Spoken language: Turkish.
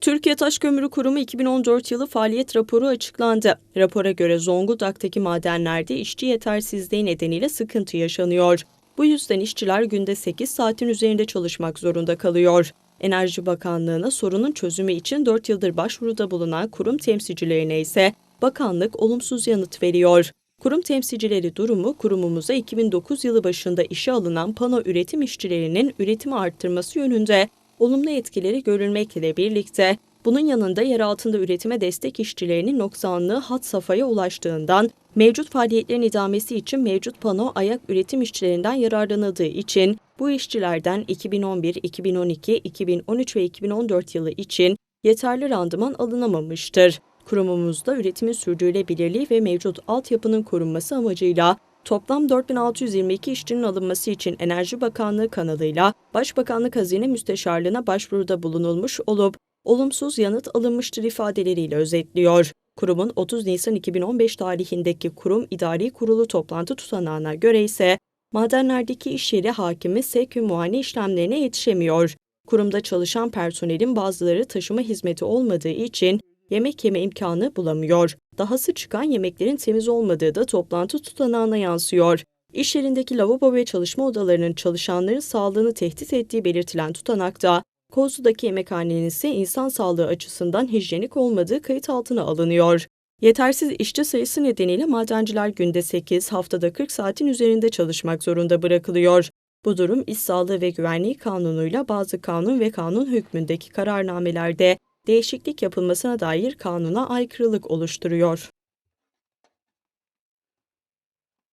Türkiye Taş Kömürü Kurumu 2014 yılı faaliyet raporu açıklandı. Rapora göre Zonguldak'taki madenlerde işçi yetersizliği nedeniyle sıkıntı yaşanıyor. Bu yüzden işçiler günde 8 saatin üzerinde çalışmak zorunda kalıyor. Enerji Bakanlığı'na sorunun çözümü için 4 yıldır başvuruda bulunan kurum temsilcilerine ise bakanlık olumsuz yanıt veriyor. Kurum temsilcileri durumu kurumumuza 2009 yılı başında işe alınan pano üretim işçilerinin üretimi arttırması yönünde olumlu etkileri görülmekle birlikte bunun yanında yer altında üretime destek işçilerinin noksanlığı hat safhaya ulaştığından mevcut faaliyetlerin idamesi için mevcut pano ayak üretim işçilerinden yararlanıldığı için bu işçilerden 2011, 2012, 2013 ve 2014 yılı için yeterli randıman alınamamıştır. Kurumumuzda üretimin sürdürülebilirliği ve mevcut altyapının korunması amacıyla toplam 4622 işçinin alınması için Enerji Bakanlığı kanalıyla Başbakanlık Hazine Müsteşarlığına başvuruda bulunulmuş olup olumsuz yanıt alınmıştır ifadeleriyle özetliyor. Kurumun 30 Nisan 2015 tarihindeki kurum idari kurulu toplantı tutanağına göre ise madenlerdeki iş yeri hakimi sevk muayene işlemlerine yetişemiyor. Kurumda çalışan personelin bazıları taşıma hizmeti olmadığı için yemek yeme imkanı bulamıyor. Dahası çıkan yemeklerin temiz olmadığı da toplantı tutanağına yansıyor. İş yerindeki lavabo ve çalışma odalarının çalışanların sağlığını tehdit ettiği belirtilen tutanakta, Kozlu'daki yemekhanenin ise insan sağlığı açısından hijyenik olmadığı kayıt altına alınıyor. Yetersiz işçi sayısı nedeniyle madenciler günde 8, haftada 40 saatin üzerinde çalışmak zorunda bırakılıyor. Bu durum İş Sağlığı ve Güvenliği Kanunu'yla bazı kanun ve kanun hükmündeki kararnamelerde değişiklik yapılmasına dair kanuna aykırılık oluşturuyor.